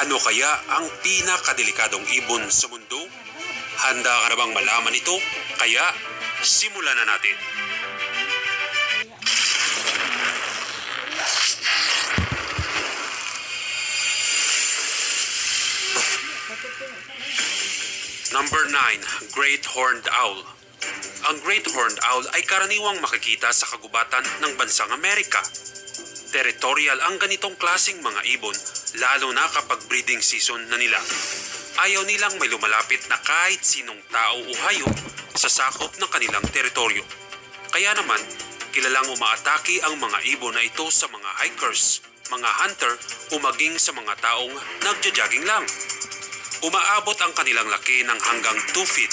Ano kaya ang pinakadelikadong ibon sa mundo? Handa ka na bang malaman ito? Kaya, simulan na natin. Number 9, Great Horned Owl. Ang Great Horned Owl ay karaniwang makikita sa kagubatan ng bansang Amerika. Territorial ang ganitong klasing mga ibon, lalo na kapag breeding season na nila. Ayaw nilang may lumalapit na kahit sinong tao o hayop sa sakop ng kanilang teritoryo. Kaya naman, kilalang umaatake ang mga ibon na ito sa mga hikers, mga hunter o maging sa mga taong nagja-jogging lang. Umaabot ang kanilang laki ng hanggang 2 feet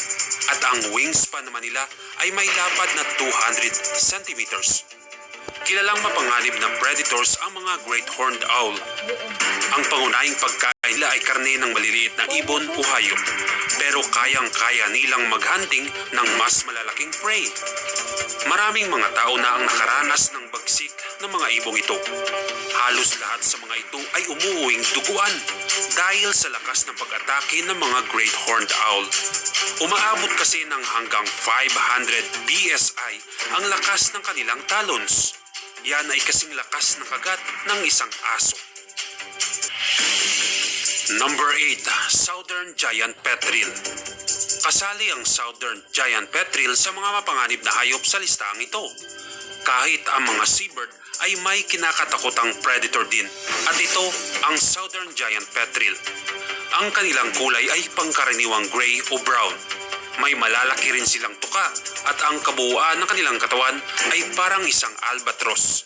at ang wingspan naman nila ay may lapad na 200 centimeters. Kilalang mapanganib na predators ang mga great horned owl. Ang pangunahing pagkain nila ay karne ng maliliit na ibon o hayop, pero kayang-kaya nilang maghunting ng mas malalaking prey. Maraming mga tao na ang nakaranas ng bagsik ng mga ibong ito. Halos lahat sa mga ito ay umuuwing duguan dahil sa lakas ng pag-atake ng mga great horned owl. Umaabot kasi ng hanggang 500 PSI ang lakas ng kanilang talons. Yan ay kasing lakas ng kagat ng isang aso. Number 8, Southern Giant Petrel. Kasali ang Southern Giant Petrel sa mga mapanganib na hayop sa listaang ito. Kahit ang mga seabird ay may kinakatakotang predator din at ito ang Southern Giant Petrel. Ang kanilang kulay ay pangkaraniwang gray o brown. May malalaki rin silang tuka at ang kabuuan ng kanilang katawan ay parang isang albatros.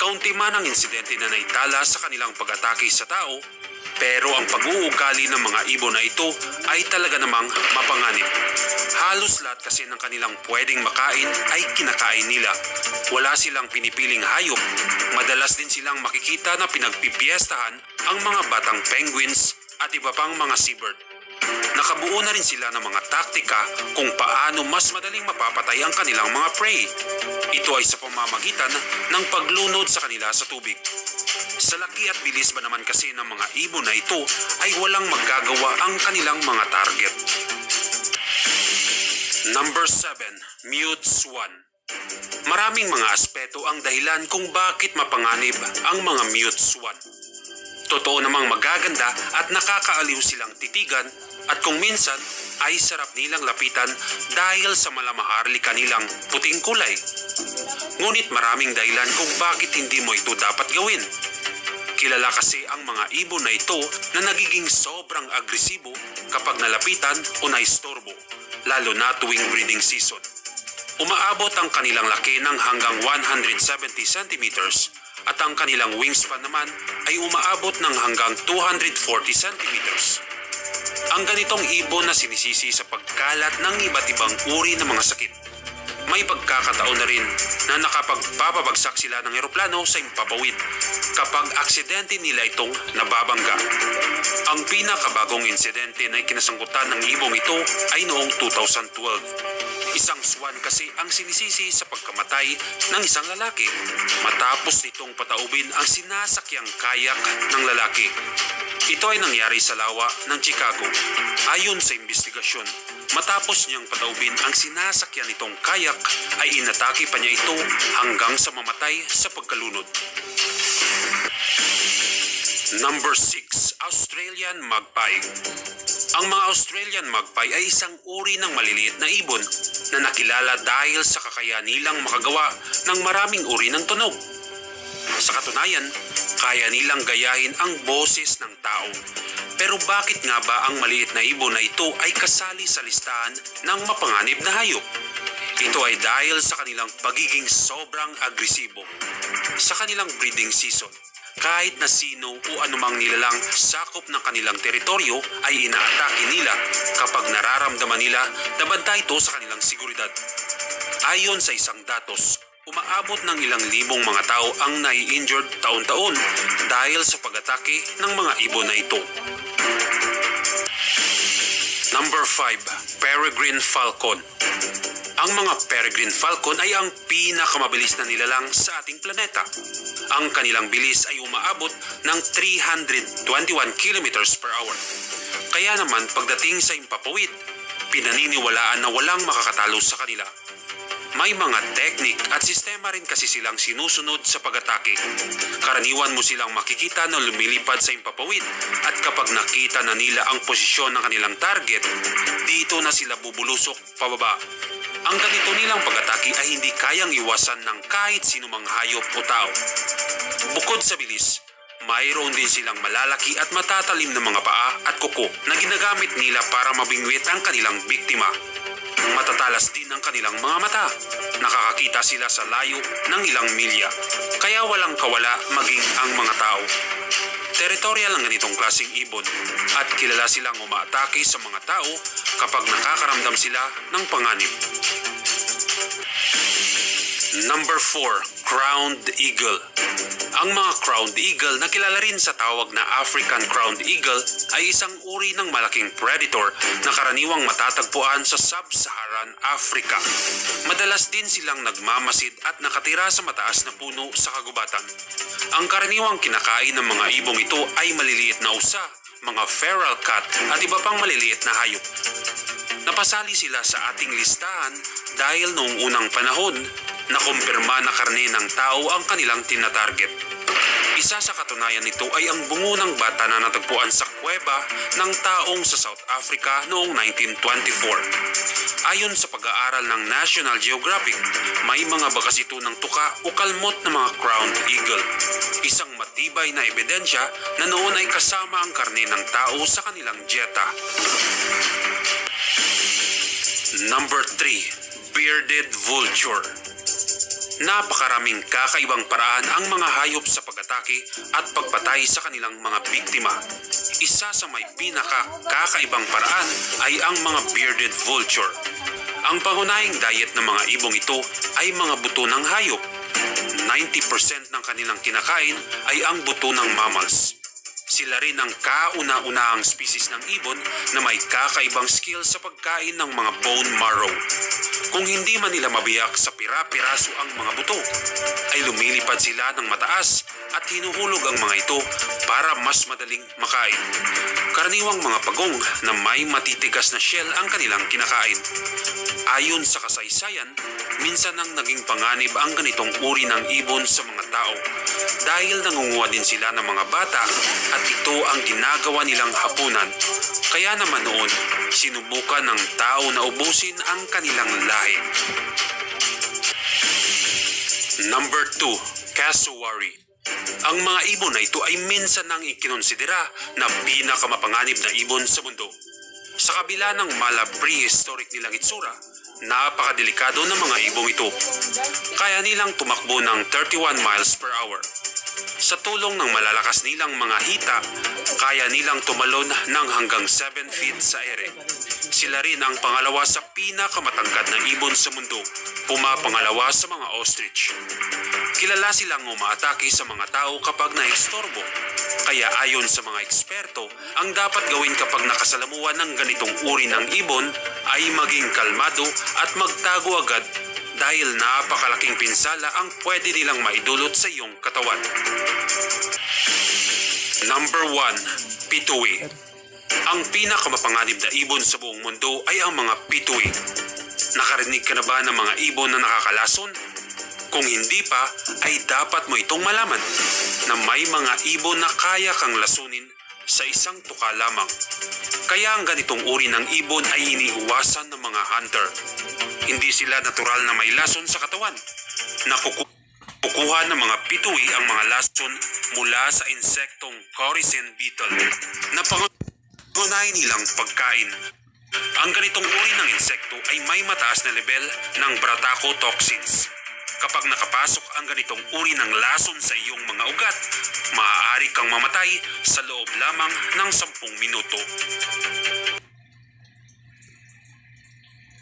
Kaunti man ang insidente na naitala sa kanilang pag-atake sa tao, pero ang pag-uugali ng mga ibon na ito ay talaga namang mapanganib. Halos lahat kasi ng kanilang pwedeng makain ay kinakain nila. Wala silang pinipiling hayop. Madalas din silang makikita na pinagpipiestahan ang mga batang penguins at iba pang mga seabird. Nakabuo na rin sila ng mga taktika kung paano mas madaling mapapatay ang kanilang mga prey. Ito ay sa pamamagitan ng paglunod sa kanila sa tubig. Sa laki at bilis ba naman kasi ng mga ibon na ito ay walang magagawa ang kanilang mga target. Number 7, Mute Swan. Maraming mga aspeto ang dahilan kung bakit mapanganib ang mga mute swan. Totoo namang magaganda at nakakaaliw silang titigan at kung minsan ay sarap nilang lapitan dahil sa malamaharli kanilang puting kulay. Ngunit maraming dahilan kung bakit hindi mo ito dapat gawin. Kilala kasi ang mga ibon na ito na nagiging sobrang agresibo kapag nalapitan o naistorbo, lalo na tuwing breeding season. Umaabot ang kanilang laki ng hanggang 170 centimeters at ang kanilang wingspan naman ay umaabot ng hanggang 240 centimeters. Ang ganitong ibon na sinisisi sa pagkalat ng iba't ibang uri ng mga sakit. May pagkakataon na rin na nakapagpapabagsak sila ng eroplano sa impapawid kapag aksidente nila itong nababangga. Ang pinakabagong insidente na ikinasangkutan ng ibong ito ay noong 2012. Isang swan kasi ang sinisisi sa pagkamatay ng isang lalaki matapos nitong pataubin ang sinasakyang kayak ng lalaki. Ito ay nangyari sa lawa ng Chicago. Ayon sa investigasyon, matapos niyang pataubin ang sinasakyan nitong kayak ay inatake pa niya ito hanggang sa mamatay sa pagkalunod. Number 6, Australian Magpie. Ang mga Australian Magpie ay isang uri ng maliliit na ibon na nakilala dahil sa kakayahan nilang makagawa ng maraming uri ng tunog. Sa katunayan, kaya nilang gayahin ang boses ng tao. Pero bakit nga ba ang maliit na ibon na ito ay kasali sa listahan ng mapanganib na hayop? Ito ay dahil sa kanilang pagiging sobrang agresibo. Sa kanilang breeding season, kahit na sino o anumang nilalang sakop ng kanilang teritoryo ay inaatake nila kapag nararamdaman nila na banta ito sa kanilang seguridad. Ayon sa isang datos, umaabot ng ilang libong mga tao ang nai-injured taon-taon dahil sa pag-atake ng mga ibon na ito. Number 5, Peregrine Falcon. Ang mga peregrine falcon ay ang pinakamabilis na nilalang sa ating planeta. Ang kanilang bilis ay umaabot ng 321 kilometers per hour. Kaya naman pagdating sa impapawid, pinaniniwalaan na walang makakatalo sa kanila. May mga teknik at sistema rin kasi silang sinusunod sa pag-atake. Karaniwan mo silang makikita na lumilipad sa impapawid at kapag nakita na nila ang posisyon ng kanilang target, dito na sila bubulusok pababa. Ang ganito nilang pag-atake ay hindi kayang iwasan ng kahit sinumang hayop o tao. Bukod sa bilis, mayroon din silang malalaki at matatalim na mga paa at kuko na ginagamit nila para mabingwit ang kanilang biktima. Matatalas ang kanilang mga mata. Nakakakita sila sa layo ng ilang milya. Kaya walang kawala maging ang mga tao. Territorial ang ganitong klaseng ibon at kilala silang umaatake sa mga tao kapag nakakaramdam sila ng panganib. Number 4, Crowned Eagle. Ang mga crowned eagle na kilala rin sa tawag na African crowned eagle ay isang uri ng malaking predator na karaniwang matatagpuan sa sub-Saharan Africa. Madalas din silang nagmamasid at nakatira sa mataas na puno sa kagubatan. Ang karaniwang kinakain ng mga ibong ito ay maliliit na usa, mga feral cat at iba pang maliliit na hayop. Napasali sila sa ating listahan dahil noong unang panahon, nakumpirma na karne ng tao ang kanilang tinatarget. Isa sa katunayan nito ay ang bungo ng bata na natagpuan sa kuweba ng taong sa South Africa noong 1924. Ayon sa pag-aaral ng National Geographic, may mga bakas ito ng tuka o kalmot ng mga crowned eagle. Isang matibay na ebidensya na noon ay kasama ang karne ng tao sa kanilang dieta. Number 3, Bearded Vulture. Napakaraming kakaibang paraan ang mga hayop sa pag-atake at pagpatay sa kanilang mga biktima. Isa sa may pinaka kakaibang paraan ay ang mga bearded vulture. Ang pangunahing diet ng mga ibong ito ay mga buto ng hayop. 90% ng kanilang kinakain ay ang buto ng mammals. Sila rin ang kauna-unahang species ng ibon na may kakaibang skill sa pagkain ng mga bone marrow. Kung hindi man nila mabiyak sa pira-piraso ang mga buto, ay lumilipad sila ng mataas at hinuhulog ang mga ito para mas madaling makain. Karaniwang mga pagong na may matitigas na shell ang kanilang kinakain. Ayon sa kasaysayan, minsan nang naging panganib ang ganitong uri ng ibon sa mga tao dahil nangunguha din sila ng mga bata at ito ang ginagawa nilang hapunan. Kaya naman noon, sinubukan ng tao na ubusin ang kanilang lahi. Number 2, Cassowary. Ang mga ibon na ito ay minsan nang ikinonsidera na pinakamapanganib na ibon sa mundo. Sa kabila ng mala prehistoric nilang itsura, napakadelikado ng mga ibong ito. Kaya nilang tumakbo ng 31 miles per hour. Sa tulong ng malalakas nilang mga hita, kaya nilang tumalon ng hanggang 7 feet sa ere. Sila rin ang pangalawa sa pinakamatangkad na ibon sa mundo, pumapangalawa sa mga ostrich. Kilala silang umaatake sa mga tao kapag naistorbo. Kaya ayon sa mga eksperto, ang dapat gawin kapag nakasalamuhan ng ganitong uri ng ibon ay maging kalmado at magtago agad dahil napakalaking pinsala ang pwede nilang maidulot sa iyong katawan. Number 1, Pituwi. Ang pinakamapanganib na ibon sa buong mundo ay ang mga pituwi. Nakarinig ka na ba ng mga ibon na nakakalason? Kung hindi pa, ay dapat mo itong malaman na may mga ibon na kaya kang lasunin sa isang tuka lamang. Kaya ang ganitong uri ng ibon ay iniiwasan ng mga hunter. Hindi sila natural na may lason sa katawan. Nakuku Kukuha ng mga pituwi ang mga lason mula sa insektong Corycen beetle na pangunahin nilang pagkain. Ang ganitong uri ng insekto ay may mataas na level ng bratacotoxins. Kapag nakapasok ang ganitong uri ng lason sa iyong mga ugat, maaari kang mamatay sa loob lamang ng 10 minuto.